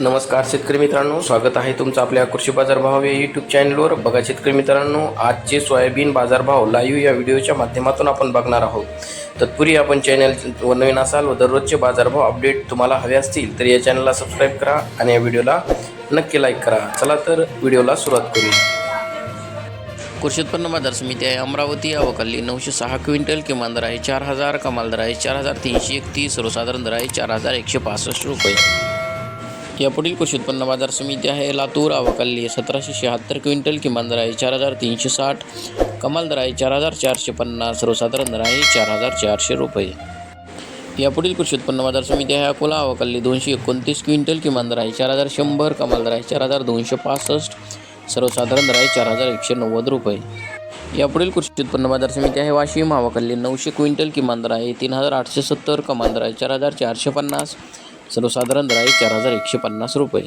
नमस्कार शेतकरी मित्रांनो स्वागत आहे तुमचं आपल्या कृषी बाजारभाव या यूट्यूब चॅनलवर बघा शेतकरी मित्रांनो आजचे सोयाबीन बाजारभाव लाईव्ह या व्हिडिओच्या माध्यमातून आपण बघणार आहोत. तत्पूर्वी आपण चॅनल नवीन असाल व दररोजचे बाजारभाव अपडेट तुम्हाला हवे असतील तर या चॅनलला सबस्क्राईब करा आणि या व्हिडिओला नक्की लाईक करा. चला तर व्हिडिओला सुरुवात करूया कृषी उत्पन्न बाजार समिती आहे अमरावती अवकाली नऊशे सहा क्विंटल किमान दर आहे चार हजार कमाल दर आहे चार हजार तीनशे एकतीस सर्वसाधारण दर आहे चार हजार एकशे पासष्ट रुपये. यापुढील कृषी उत्पन्न बाजार समिती आहे. लातूर अवकल्ली सतराशे शहात्तर क्विंटल किमान दर आहे चार हजार तीनशे साठ कमाल दर आहे चार हजार चारशे पन्नास सर्वसाधारण दर आहे चार हजार चारशे रुपये. यापुढील कृषी उत्पन्न बाजार समिती आहे. अकोला अवकल्ली दोनशे एकोणतीस क्विंटल किमान दर आहे चार हजार शंभर कमाल दर आहे चार हजार दोनशे पासष्ट सर्वसाधारण दर आहे चार हजार एकशे नव्वद रुपये. यापुढील कृषी उत्पन्न बाजार समिती आहे. वाशिम हवाकल्ली नऊशे क्विंटल किमान दर आहे तीन हजार आठशे सत्तर कमाल दर आहे चार हजार चारशे पन्नास सर्वसाधारण दर आहे चार हजार एकशे पन्नास रुपये.